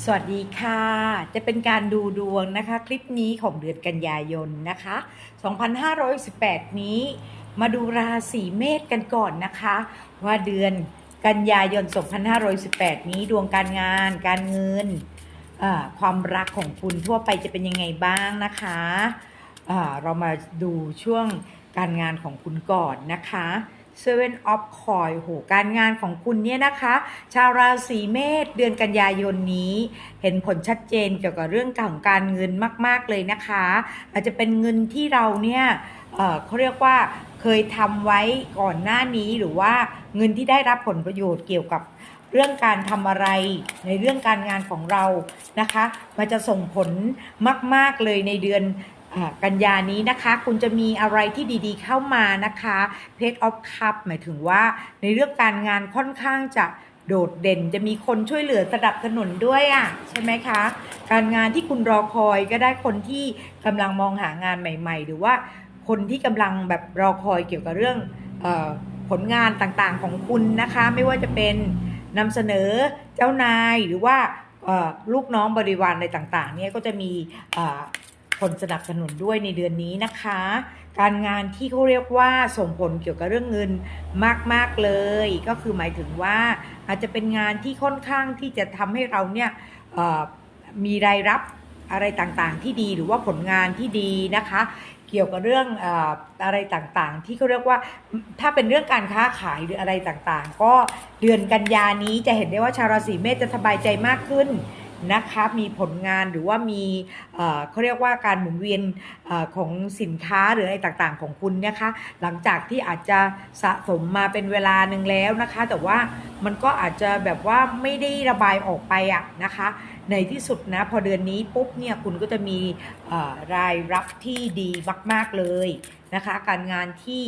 สวัสดีค่ะ จะเป็นการดูดวงนะคะ คลิปนี้ของเดือนกันยายนนะคะ 2518 นี้ มาดูราศีเมษกันก่อนนะคะ ว่าเดือนกันยายน 2518 นี้ดวงการงาน การเงินความรักของคุณทั่วไปจะเป็นยังไงบ้างนะคะเรามาดูช่วงการงานของคุณก่อนนะคะ Seven of Coin โหการงานของคุณเนี่ยนะคะ ชาวราศีเมษเดือนกันยายนนี้ เห็นผลชัดเจนเกี่ยวกับเรื่องของการเงินมาก ๆ เลยนะคะ อาจจะเป็นเงินที่เราเนี่ยเเขาเรียกว่าเคยทำไว้ก่อนหน้านี้หรือว่าเงินที่ได้รับผลประโยชน์เกี่ยวกับเรื่องการทำอะไรในเรื่องการงานของเรานะคะ มันจะส่งผลมาก ๆ เลยในเดือน กันยานี้นะคะ คุณจะมีอะไรที่ดีๆเข้ามานะคะ Page of Cup หมายถึงว่าในเรื่องการงานค่อนข้างจะโดดเด่นจะมีคนช่วยเหลือสนับสนุนด้วยอะใช่ไหมคะ การงานที่คุณรอคอยก็ได้คนที่กำลังมองหางานใหม่ ๆ หรือว่าคนที่กำลังแบบรอคอยเกี่ยวกับเรื่องออผลงานต่างๆของคุณนะคะ ไม่ว่าจะเป็นนำเสนอเจ้านายหรือว่าลูกน้องบริวารอะไรต่างๆเนี่ยก็จะมี คนสนับสนุนด้วยในเดือนนี้นะคะ การงานที่เขาเรียกว่าส่งผลเกี่ยวกับเรื่องเงินมาก ๆ เลย ก็คือหมายถึงว่าอาจจะเป็นงานที่ค่อนข้างที่จะทำให้เราเนี่ยมีรายรับอะไรต่างๆ ที่ดีหรือว่าผลงานที่ดีนะคะเกี่ยวกับเรื่องอะไรต่างๆ ที่เขาเรียกว่าถ้าเป็นเรื่องการค้าขายหรืออะไรต่างๆ ก็เดือนกันยานี้จะเห็นได้ว่าชาวราศีเมษจะสบายใจมากขึ้น นะคะมีผลงานหรือว่ามีเขาเรียกว่าการหมุนเวียนอของสินค้าหรืออะไรต่างๆของคุณนะคะ หลังจากที่อาจจะสะสมมาเป็นเวลาหนึ่งแล้วนะคะ แต่ว่ามันก็อาจจะแบบว่าไม่ได้ระบายออกไปอะนะคะ ในที่สุดนะพอเดือนนี้ปุ๊บเนี่ยคุณก็จะมีรายรับที่ดีมาก ๆเลยนะคะ การงานที่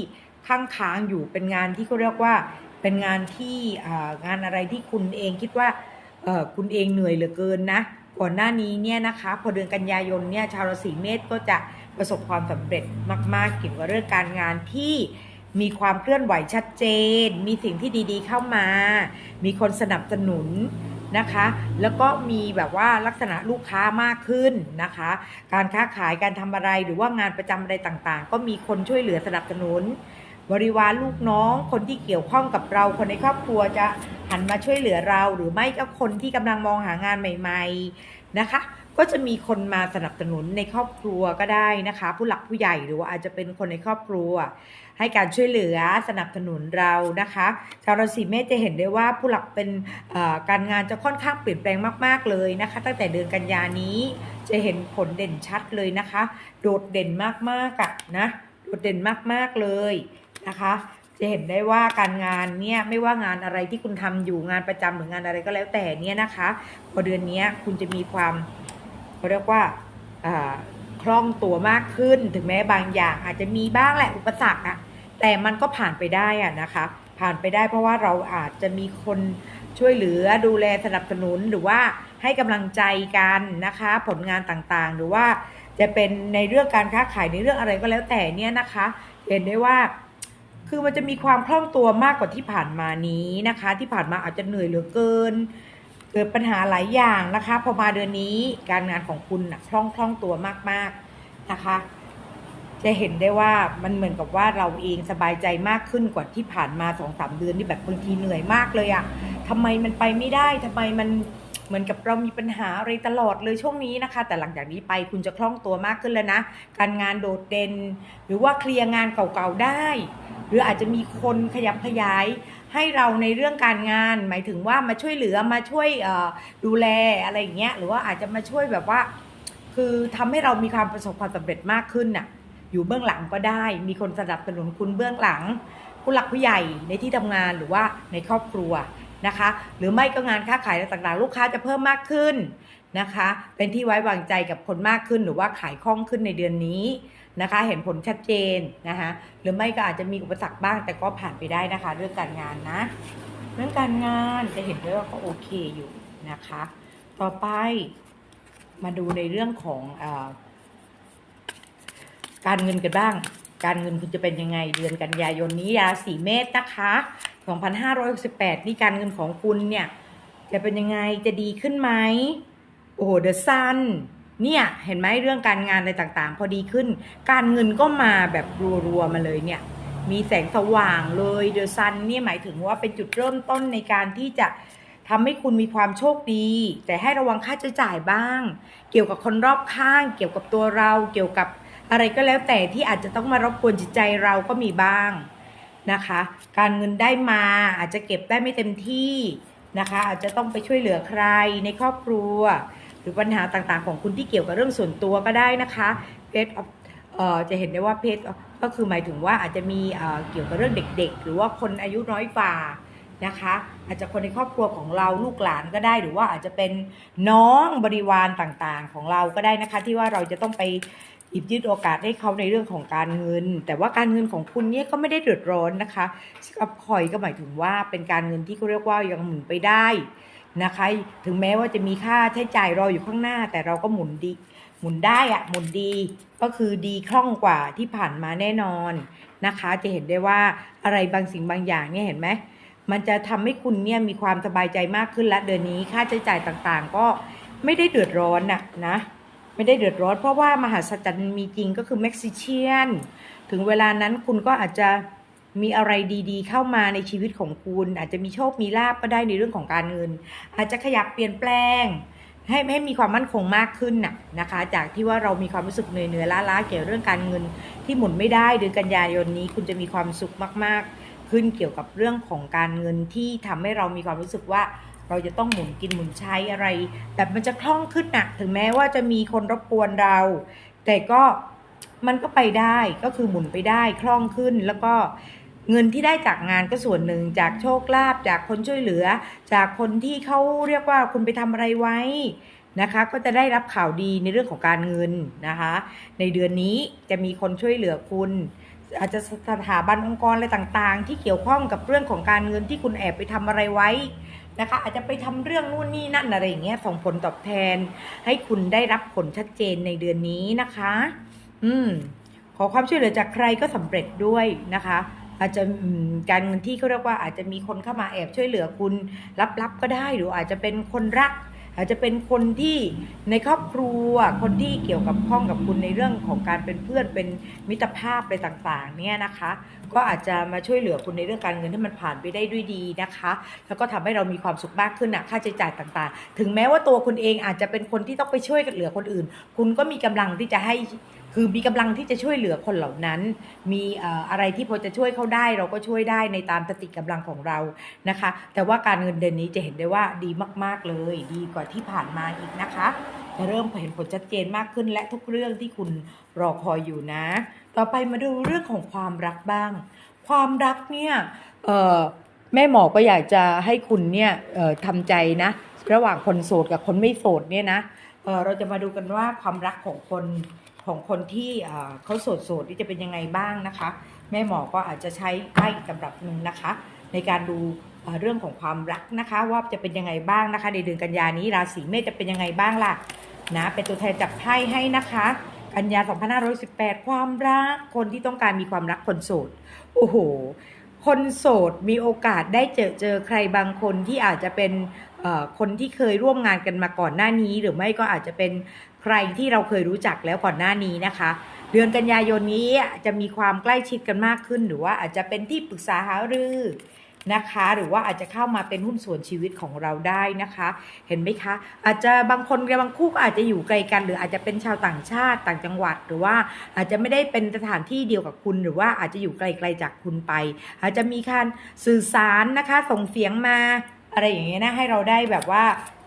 ข้างค้างอยู่เป็นงานที่เขาเรียกว่าเป็นงานที่งานอะไรที่คุณเองคิดว่า คุณเองเหนื่อยเหลือเกินนะก่อนหน้านี้เนี่ยนะคะพอเดือนกันยายนเนี่ยชาวราศีเมษก็จะประสบความสำเร็จมาก ๆ เกี่ยวกับเรื่องการงานที่มีความเคลื่อนไหวชัดเจน มีสิ่งที่ดีๆเข้ามา มีคนสนับสนุนนะคะ แล้วก็มีแบบว่าลักษณะลูกค้ามากขึ้นนะคะ การค้าขายการทำอะไรหรือว่างานประจำอะไรต่างๆ ก็มีคนช่วยเหลือสนับสนุน บริวารลูกน้อง คนที่เกี่ยวข้องกับเราคนในครอบครัวจะหันมาช่วยเหลือเรา หรือไม่ก็คนที่กำลังมองหางานใหม่ ๆนะคะ ก็จะมีคนมาสนับสนุนในครอบครัวก็ได้นะคะ ผู้หลักผู้ใหญ่หรือว่าอาจจะเป็นคนในครอบครัว ให้การช่วยเหลือสนับสนุนเรานะคะชาวราศีเมษจะเห็นได้ว่าผู้หลักเป็นการงานจะค่อนข้างเปลี่ยนแปลงมาก ๆเลยนะคะ ตั้งแต่เดือนกันยานี้จะเห็นผลเด่นชัดเลยนะคะ โดดเด่นมากๆอะนะโดดเด่นมากๆเลย นะคะ จะเห็นได้ว่าการงานเนี่ยไม่ว่างานอะไรที่คุณทำอยู่งานประจำหรืองานอะไรก็แล้วแต่เนี่ยนะคะ พอเดือนนี้คุณจะมีความเขาเรียกว่าอ่าคล่องตัวมากขึ้น ถึงแม้บางอย่างอาจจะมีบ้างแหละอุปสรรคอะแต่มันก็ผ่านไปได้อะนะคะ ผ่านไปได้เพราะว่าเราอาจจะมีคนช่วยเหลือดูแลสนับสนุนหรือว่าให้กำลังใจกันนะคะ ผลงานต่างๆ หรือว่าจะเป็นในเรื่องการค้าขายในเรื่องอะไรก็แล้วแต่เนี่ยนะคะ เห็นได้ว่า คือมันจะมีความคล่องตัวมากกว่าที่ผ่านมานี้นะคะ ที่ผ่านมาอาจจะเหนื่อยเหลือเกิน เกิดปัญหาหลายอย่างนะคะ พอมาเดือนนี้การงานของคุณนะคล่องคล่องตัวมากๆนะคะ จะเห็นได้ว่ามันเหมือนกับว่าเราเองสบายใจมากขึ้นกว่าที่ผ่านมาสองสามเดือนที่แบบบางทีเหนื่อยมากเลยอะ ทำไมมันไปไม่ได้ทำไมมันเหมือนกับเรามีปัญหาอะไรตลอดเลยช่วงนี้นะคะ แต่หลังจากนี้ไปคุณจะคล่องตัวมากขึ้นแล้วนะ การงานโดดเด่น หรือว่าเคลียร์งานเก่าๆได้ หรืออาจจะมีคนขยับขยายให้เราในเรื่องการงาน หมายถึงว่ามาช่วยเหลือมาช่วยดูแลอะไรอย่างเงี้ยหรือว่าอาจจะมาช่วยแบบว่า คือทำให้เรามีความประสบความสำเร็จมากขึ้นน่ะอยู่เบื้องหลังก็ได้ มีคนสนับสนุนคุณเบื้องหลังผู้หลักผู้ใหญ่ในที่ทำงานหรือว่าในครอบครัว นะคะ หรือไม่ก็งานค้าขายอะไรต่างๆ ลูกค้าจะเพิ่มมากขึ้นนะคะ เป็นที่ไว้วางใจกับคนมากขึ้น หรือว่าขายคล่องขึ้นในเดือนนี้นะคะ เห็นผลชัดเจนนะคะหรือไม่ก็อาจจะมีอุปสรรคบ้างแต่ก็ผ่านไปได้นะคะ เรื่องการงานนะ เรื่องการงานจะเห็นได้ว่าก็โอเคอยู่นะคะ ต่อไปมาดูในเรื่องของอการเงินกันบ้าง การเงินคุณจะเป็นยังไงเดือนกันยายนนี้ราศีเมษนะคะ2568นี่การเงินของคุณเนี่ยจะเป็นยังไงจะดีขึ้นไหมโอ้โหเดอะซันเนี่ยเห็นไหมเรื่องการงานอะไรต่างๆ พอดีขึ้น การเงินก็มาแบบรัวๆมาเลยเนี่ยมีแสงสว่างเลยเดอะซันเนี่ยหมายถึงว่าเป็นจุดเริ่มต้นในการที่จะทำให้คุณมีความโชคดี แต่ให้ระวังค่าใช้จ่ายบ้าง เกี่ยวกับคนรอบข้าง เกี่ยวกับตัวเรา เกี่ยวกับ อะไรก็แล้วแต่ที่อาจจะต้องมารบกวนจิตใจเราก็มีบ้างนะคะ การเงินได้มาอาจจะเก็บได้ไม่เต็มที่นะคะ อาจจะต้องไปช่วยเหลือใครในครอบครัว หรือปัญหาต่างๆ ของคุณที่เกี่ยวกับเรื่องส่วนตัวก็ได้นะคะเพจเอ่อจะเห็นได้ว่าเพจก็คือหมายถึงว่าอาจจะมีเอ่อเกี่ยวกับเรื่องเด็ก ๆ หรือว่าคนอายุน้อยกว่านะคะ อาจจะคนในครอบครัวของเราลูกหลานก็ได้ หรือว่าอาจจะเป็นน้องบริวารต่างๆ ของเราก็ได้นะคะ ที่ว่าเราจะต้องไป หยิบยืดโอกาสให้เขาในเรื่องของการเงิน แต่ว่าการเงินของคุณเนี่ยก็ไม่ได้เดือดร้อนนะคะกับคอยก็หมายถึงว่าเป็นการเงินที่เขาเรียกว่ายังหมุนไปได้นะคะ ถึงแม้ว่าจะมีค่าใช้จ่ายรออยู่ข้างหน้า แต่เราก็หมุนดี หมุนได้อะหมุนดีก็คือดีคล่องกว่าที่ผ่านมาแน่นอนนะคะ จะเห็นได้ว่าอะไรบางสิ่งบางอย่างเนี่ยเห็นไหมมันจะทำให้คุณเนี่ยมีความสบายใจมากขึ้นและเดือนนี้ค่าใช้จ่ายต่างๆ ก็ไม่ได้เดือดร้อนนะนะ ไม่ได้เดือดร้อน เพราะว่ามหาสัจจรรย์มีจริงก็คือเม็กซิเชียน ถึงเวลานั้นคุณก็อาจจะมีอะไรดีๆ เข้ามาในชีวิตของคุณ อาจจะมีโชคมีลาบก็ได้ในเรื่องของการเงิน อาจจะขยับเปลี่ยนแปลง ให้ให้มีความมั่นคงมากขึ้นน่ะนะคะ จากที่ว่าเรามีความรู้สึกเหนื่อยเหนื่อยล้าล้าๆเกี่ยวเรื่องการเงิน ที่หมุนไม่ได้เดือนกันยายนนี้ คุณจะมีความสุขมากๆ ขึ้นเกี่ยวกับเรื่องของการเงินที่ทำให้เรามีความรู้สึกว่า เราจะต้องหมุนกินหมุนใช้อะไร แต่มันจะคล่องขึ้นน่ะถึงแม้ว่าจะมีคนรบกวนเรา แต่ก็มันก็ไปได้ก็คือหมุนไปได้คล่องขึ้นแล้วก็เงินที่ได้จากงานก็ส่วนหนึ่งจากโชคลาภจากคนช่วยเหลือ จากคนที่เขาเรียกว่าคุณไปทำอะไรไว้นะคะ ก็จะได้รับข่าวดีในเรื่องของการเงินนะคะ ในเดือนนี้จะมีคนช่วยเหลือคุณ อาจจะสถาบันองค์กรอะไรต่างๆ ที่เกี่ยวข้องกับเรื่องของการเงินที่คุณแอบไปทำอะไรไว้ นะคะ อาจจะไปทำเรื่องนู่นนี่นั่นอะไรอย่างเงี้ยส่งผลตอบแทน ให้คุณได้รับผลชัดเจนในเดือนนี้นะคะ อืม ขอความช่วยเหลือจากใครก็สำเร็จด้วยนะคะ อาจจะการเงินที่เขาเรียกว่าอาจจะมีคนเข้ามาแอบช่วยเหลือคุณลับๆก็ได้หรืออาจจะเป็นคนรัก อาจจะเป็นคนที่ในครอบครัวคนที่เกี่ยวกับข้องกับคุณในเรื่องของการเป็นเพื่อนเป็นมิตรภาพอะไรต่างๆเนี่ยนะคะ ก็อาจจะมาช่วยเหลือคุณในเรื่องการเงินให้มันผ่านไปได้ด้วยดีนะคะ แล้วก็ทำให้เรามีความสุขมากขึ้นนะค่าใช้จ่ายต่างๆ ถึงแม้ว่าตัวคุณเองอาจจะเป็นคนที่ต้องไปช่วยเหลือคนอื่น คุณก็มีกำลังที่จะให้ คือมีกำลังที่จะช่วยเหลือคนเหล่านั้น มีอะไรที่พอจะช่วยเขาได้ เราก็ช่วยได้ในตามสติกำลังของเรานะคะ แต่ว่าการเงินเดือนนี้จะเห็นได้ว่าดีมาก ๆเลย ดีกว่าที่ผ่านมาอีกนะคะจะเริ่มเห็นผลชัดเจนมากขึ้นและทุกเรื่องที่คุณรอคอยอยู่นะ ต่อไปมาดูเรื่องของความรักบ้าง ความรักเนี่ยแม่หมอก็อยากจะให้คุณเนี่ยทำใจนะ ระหว่างคนโสดกับคนไม่โสดเนี่ยนะเเราจะมาดูกันว่าความรักของคน ของคนที่เขาโสดโสดนี่จะเป็นยังไงบ้างนะคะ แม่หมอก็อาจจะใช้ไพ่ตำรับหนึ่งนะคะ ในการดูเรื่องของความรักนะคะ ว่าจะเป็นยังไงบ้างนะคะ ในเดือนกันยานี้ราศีเมษจะเป็นยังไงบ้างล่ะนะเป็นตัวแทนจับไพ่ให้นะคะ กันยา 2518 ความรักคนที่ต้องการมีความรักคนโสดโอ้โหคนโสดมีโอกาสได้เจอเจอใครบางคนที่อาจจะเป็นคนที่เคยร่วมงานกันมาก่อนหน้านี้ หรือไม่ก็อาจจะเป็น ใครที่เราเคยรู้จักแล้วก่อนหน้านี้นะคะ เดือนกันยายนนี้จะมีความใกล้ชิดกันมากขึ้น หรือว่าอาจจะเป็นที่ปรึกษาหารือนะคะ หรือว่าอาจจะเข้ามาเป็นหุ้นส่วนชีวิตของเราได้นะคะ เห็นไหมคะ อาจจะบางคนกับบางคู่ก็อาจจะอยู่ไกลกัน หรืออาจจะเป็นชาวต่างชาติต่างจังหวัด หรือว่าอาจจะไม่ได้เป็นสถานที่เดียวกับคุณ หรือว่าอาจจะอยู่ไกลๆจากคุณไป อาจจะมีการสื่อสารนะคะ ส่งเสียงมาอะไรอย่างเงี้ยนะให้เราได้แบบว่า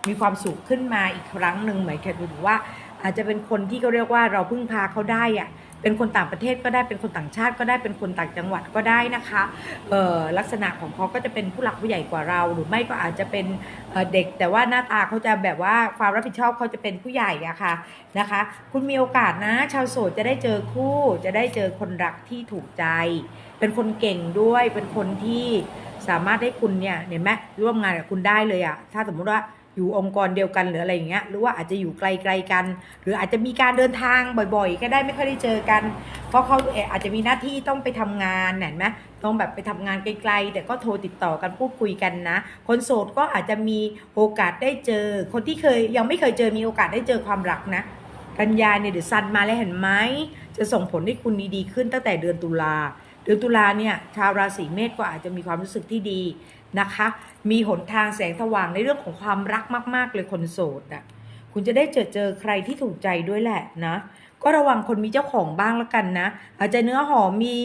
มีความสุขขึ้นมาอีกครั้งหนึ่งเหมือนแค่ดูว่า อาจจะเป็นคนที่เขาเรียกว่าเราพึ่งพาเขาได้อะเป็นคนต่างประเทศก็ได้เป็นคนต่างชาติก็ได้เป็นคนต่างจังหวัดก็ได้นะคะออลักษณะของเขาก็จะเป็นผู้หลักผู้ใหญ่กว่าเรา หรือไม่ก็อาจจะเป็นเออเด็ก แต่ว่าหน้าตาเขาจะแบบว่าความรับผิดชอบเขาจะเป็นผู้ใหญ่อะค่ะนะคะ คุณมีโอกาสนะ ชาวโสดจะได้เจอคู่ จะได้เจอคนรักที่ถูกใจ เป็นคนเก่งด้วยเป็นคนที่สามารถให้คุณเนี่ยเห็นไหมร่วมงานกับคุณได้เลยอะถ้าสมมุติว่า อยู่องค์กรเดียวกันหรืออะไรอย่างเงี้ยหรือว่าอาจจะอยู่ไกลๆกัน หรืออาจจะมีการเดินทางบ่อยๆ ก็ได้ไม่ค่อยได้เจอกัน เพราะเขาอาจจะมีหน้าที่ต้องไปทำงานเห็นไหมต้องแบบไปทำงานไกลๆ แต่ก็โทรติดต่อกันพูดคุยกันนะ คนโสดก็อาจจะมีโอกาสได้เจอ คนที่เคยยังไม่เคยเจอมีโอกาสได้เจอความรักนะกันยาเนี่ยเดี๋ยวซันมาแล้วเห็นไหมจะส่งผลให้คุณดีๆขึ้นตั้งแต่เดือนตุลาเดือนตุลาเนี่ยชาวราศีเมษก็อาจจะมีความรู้สึกที่ดี นะคะ มีหนทางแสงสว่างในเรื่องของความรักมาก ๆ เลยคนโสดอะคุณจะได้เจอเจอใครที่ถูกใจด้วยแหละนะ ก็ระวังคนมีเจ้าของบ้างแล้วกันนะ อาจจะเนื้อหอมมี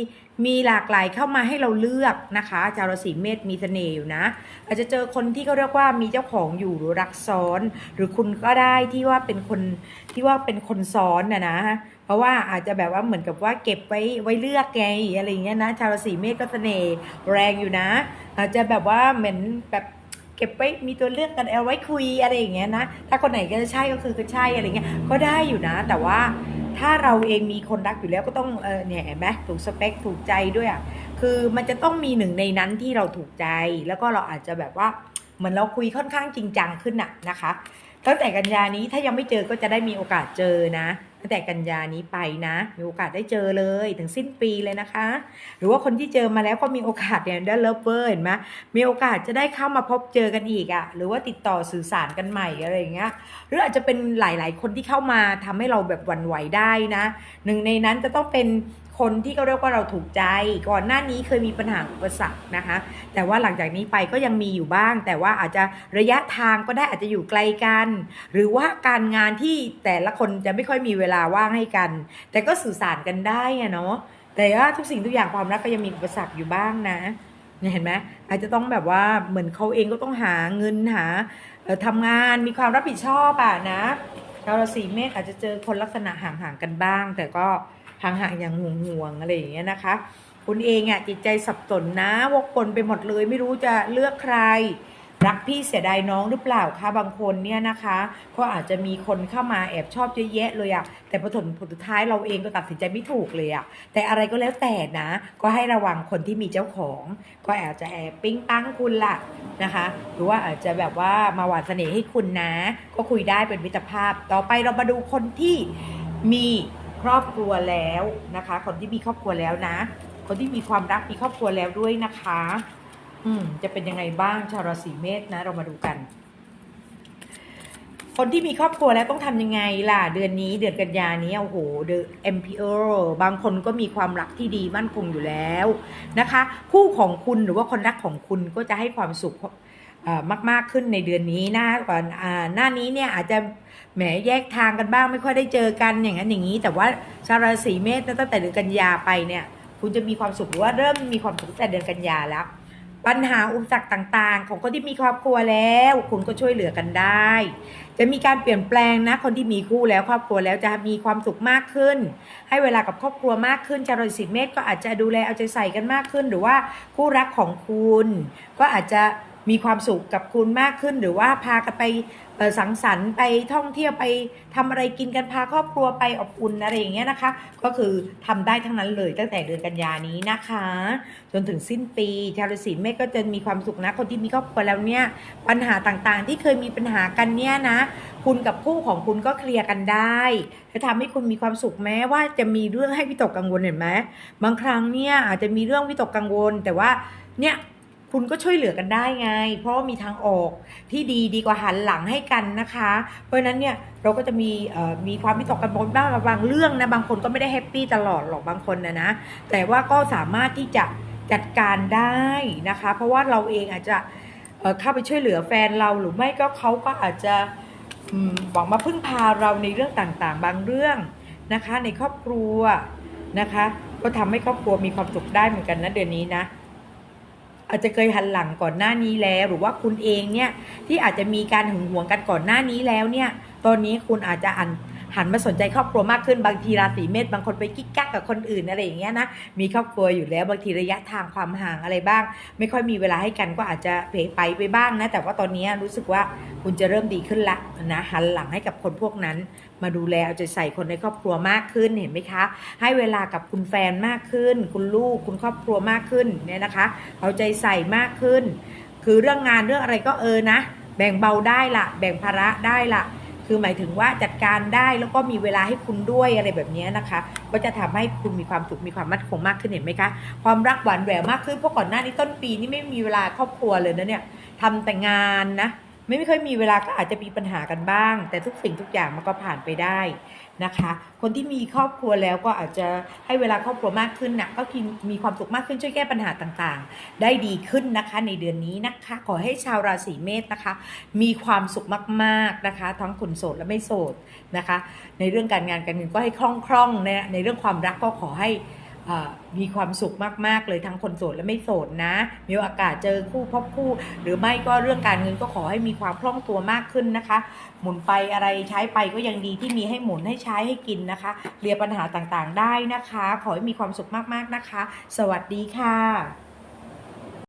มีหลากหลายเข้ามาให้เราเลือกนะคะชาวราศีเมษมีเสน่ห์อยู่นะ อาจจะเจอคนที่เขาเรียกว่ามีเจ้าของอยู่หรือรักซ้อน หรือคุณก็ได้ที่ว่าเป็นคนที่ว่าเป็นคนซ้อนนะนะ เพราะว่าอาจจะแบบว่าเหมือนกับว่าเก็บไว้ไว้เลือกไงอะไรอย่างเงี้ยนะ ชาวราศีเมษก็เสน่ห์แรงอยู่นะ อาจจะแบบว่าเหมือนแบบเก็บไว้มีตัวเลือกกันเอาไว้คุยอะไรอย่างเงี้ยนะ ถ้าคนไหนก็จะใช่ก็คือก็ใช่อะไรเงี้ยก็ได้อยู่นะ แต่ว่าถ้าเราเองมีคนรักอยู่แล้วก็ต้องเออเนี่ยเห็นไหมถูกสเปคถูกใจด้วยอะคือมันจะต้องมีหนึ่งในนั้นที่เราถูกใจ แล้วก็เราอาจจะแบบว่าเหมือนเราคุยค่อนข้างจริงจังขึ้นน่ะนะคะตั้งแต่กันยานี้ถ้ายังไม่เจอก็จะได้มีโอกาสเจอนะ ตั้งแต่กันยานี้ไปนะ มีโอกาสได้เจอเลยถึงสิ้นปีเลยนะคะ หรือว่าคนที่เจอมาแล้วก็มีโอกาสเนี่ยได้เลิฟเวอร์เห็นไหมมีโอกาสจะได้เข้ามาพบเจอกันอีกอะ่ะ หรือว่าติดต่อสื่อสารกันใหม่อะไรอย่างเงี้ย หรืออาจจะเป็นหลาย ๆ คนที่เข้ามาทำให้เราแบบหวั่นไหวได้นะ หนึ่งในนั้นจะต้องเป็น คนที่เขาเรียกว่าเราถูกใจ ก่อนหน้านี้เคยมีปัญหาอุปสรรคนะคะ แต่ว่าหลังจากนี้ไปก็ยังมีอยู่บ้าง แต่ว่าอาจจะระยะทางก็ได้อาจจะอยู่ไกลกัน หรือว่าการงานที่แต่ละคนจะไม่ค่อยมีเวลาว่างให้กัน แต่ก็สื่อสารกันได้อะเนาะแต่ว่าทุกสิ่งทุกอย่างความรักก็ยังมีอุปสรรคอยู่บ้างนะเห็นไหมอาจจะต้องแบบว่าเหมือนเขาเองก็ต้องหาเงินหาเอ่อทำงานมีความรับผิดชอบอะนะชาวราศีเมษอาจจะเจอคนลักษณะห่างๆกันบ้าง แต่ก็ ทางห่างอย่างห่วงๆอะไรอย่างเงี้ยนะคะ คุณเองอะจิตใจสับสนนะวกวนไปหมดเลยไม่รู้จะเลือกใคร รักพี่เสียดายน้องหรือเปล่าคะบางคนเนี่ยนะคะ ก็อาจจะมีคนเข้ามาแอบชอบเยอะแยะเลยอะแต่ผลผลสุดท้ายเราเองก็ตัดสินใจไม่ถูกเลยอะแต่อะไรก็แล้วแต่นะ ก็ให้ระวังคนที่มีเจ้าของ ก็อาจจะแอบปิ้งปังคุณล่ะนะคะ หรือว่าอาจจะแบบว่ามาหวานเสน่ห์ให้คุณนะ ก็คุยได้เป็นมิตรภาพ ต่อไปเรามาดูคนที่มี ครอบครัวแล้วนะคะ คนที่มีครอบครัวแล้วนะ คนที่มีความรักมีครอบครัวแล้วด้วยนะคะ อืม จะเป็นยังไงบ้างชาวราศีเมษนะ เรามาดูกัน คนที่มีครอบครัวแล้วต้องทำยังไงล่ะ เดือนนี้เดือนกันยานี้โอ้โหเดอะ MPO บางคนก็มีความรักที่ดีมั่นคงอยู่แล้วนะคะ คู่ของคุณหรือว่าคนรักของคุณก็จะให้ความสุข มากๆขึ้นในเดือนนี้นะก่อนหน้านี้เนี่ยอาจจะแหมแยกทางกันบ้างไม่ค่อยได้เจอกันอย่างนั้นอย่างนี้ แต่ว่าชาวราศีเมษตั้งแต่เดือนกันยาไปเนี่ยคุณจะมีความสุขหรือว่าเริ่มมีความสุขแต่เดือนกันยาแล้ว ปัญหาอุปสรรคต่างๆ ของคนที่มีครอบครัวแล้ว คุณก็ช่วยเหลือกันได้ จะมีการเปลี่ยนแปลงนะคนที่มีคู่แล้วครอบครัวแล้วจะมีความสุขมากขึ้น ให้เวลากับครอบครัวมากขึ้นชาวราศีเมษก็อาจจะดูแลเอาใจใส่กันมากขึ้น หรือว่าคู่รักของคุณ ก็อาจจะ มีความสุขกับคุณมากขึ้น หรือว่าพากันไปสังสรรค์ไปท่องเที่ยวไปทำอะไรกินกันพาครอบครัวไปอบอุ่นอะไรอย่างเงี้ยนะคะ ก็คือทำได้ทั้งนั้นเลยตั้งแต่เดือนกันยานี้นะคะ จนถึงสิ้นปีชาวราศีเมษก็จะมีความสุขนะคนที่มีครอบครัวแล้วเนี่ยปัญหาต่างๆ ที่เคยมีปัญหากันเนี่ยนะ คุณกับคู่ของคุณก็เคลียร์กันได้จะทำให้คุณมีความสุขแม้ว่าจะมีเรื่องให้วิตกกังวลเห็นไหมบางครั้งเนี่ยอาจจะมีเรื่องวิตกกังวลแต่ว่าเนี่ย คุณก็ช่วยเหลือกันได้ไง เพราะว่ามีทางออกที่ดีดีกว่าหันหลังให้กันนะคะ เพราะนั้นเนี่ยเราก็จะมีมีความวิตกกังวลบ้างบางเรื่องนะบางคนก็ไม่ได้แฮปปี้ตลอดหรอกบางคนนะนะแต่ว่าก็สามารถที่จะจัดการได้นะคะ เพราะว่าเราเองอาจจะเข้าไปช่วยเหลือแฟนเราหรือไม่ก็เขาก็อาจจะหวังมาพึ่งพาเราในเรื่องต่างๆ บางเรื่องนะคะ ในครอบครัวนะคะ ก็ทำให้ครอบครัวมีความสุขได้เหมือนกันนะเดือนนี้นะ อาจจะเคยหันหลังก่อนหน้านี้แล้ว หรือว่าคุณเองเนี่ยที่อาจจะมีการหึงหวงกันก่อนหน้านี้แล้วเนี่ยตอนนี้คุณอาจจะหันหันมาสนใจครอบครัวมากขึ้นบางทีราศีเมษบางคนไปกิ๊กกักกับคนอื่นอะไรอย่างเงี้ยนะมีครอบครัวอยู่แล้วบางทีระยะทางความห่างอะไรบ้าง ไม่ค่อยมีเวลาให้กันก็อาจจะเพไปไปบ้างนะแต่ว่าตอนนี้รู้สึกว่าคุณจะเริ่มดีขึ้นละนะหันหลังให้กับคนพวกนั้น มาดูแลเอาใจใส่คนในครอบครัวมากขึ้นเห็นไหมคะ ให้เวลากับคุณแฟนมากขึ้น คุณลูกคุณครอบครัวมากขึ้นเนี่ยนะคะ เอาใจใส่มากขึ้น คือเรื่องงานเรื่องอะไรก็เออนะ แบ่งเบาได้ละแบ่งภาระได้ละคือหมายถึงว่าจัดการได้แล้วก็มีเวลาให้คุณด้วยอะไรแบบนี้นะคะ ก็จะทำให้คุณมีความสุขมีความมั่นคงมากขึ้นเห็นไหมคะ ความรักหวานแหววมากขึ้นเพราะก่อนหน้านี้ต้นปีนี่ไม่มีเวลาครอบครัวเลยนะเนี่ยทำแต่งานนะ ไม่ค่อยมีเวลาก็อาจจะมีปัญหากันบ้าง แต่ทุกสิ่งทุกอย่างมันก็ผ่านไปได้นะคะ คนที่มีครอบครัวแล้วก็อาจจะให้เวลาครอบครัวมากขึ้นนะก็กินมีความสุขมากขึ้นช่วยแก้ปัญหาต่างๆ ได้ดีขึ้นนะคะ ในเดือนนี้นะคะ ขอให้ชาวราศีเมษนะคะ มีความสุขมากๆนะคะ ทั้งคนโสดและไม่โสดนะคะ ในเรื่องการงานการเงินก็ให้คล่องๆในในเรื่องความรักก็ขอให้ มีความสุขมาก ๆ เลยทั้งคนโสดและไม่โสดนะ มีโอกาสเจอคู่พบคู่ หรือไม่ก็เรื่องการเงินก็ขอให้มีความคล่องตัวมากขึ้นนะคะ หมุนไปอะไรใช้ไปก็ยังดีที่มีให้หมุนให้ใช้ให้กินนะคะเคลียร์ปัญหาต่างๆ ได้นะคะ ขอให้มีความสุขมากๆนะคะ สวัสดีค่ะ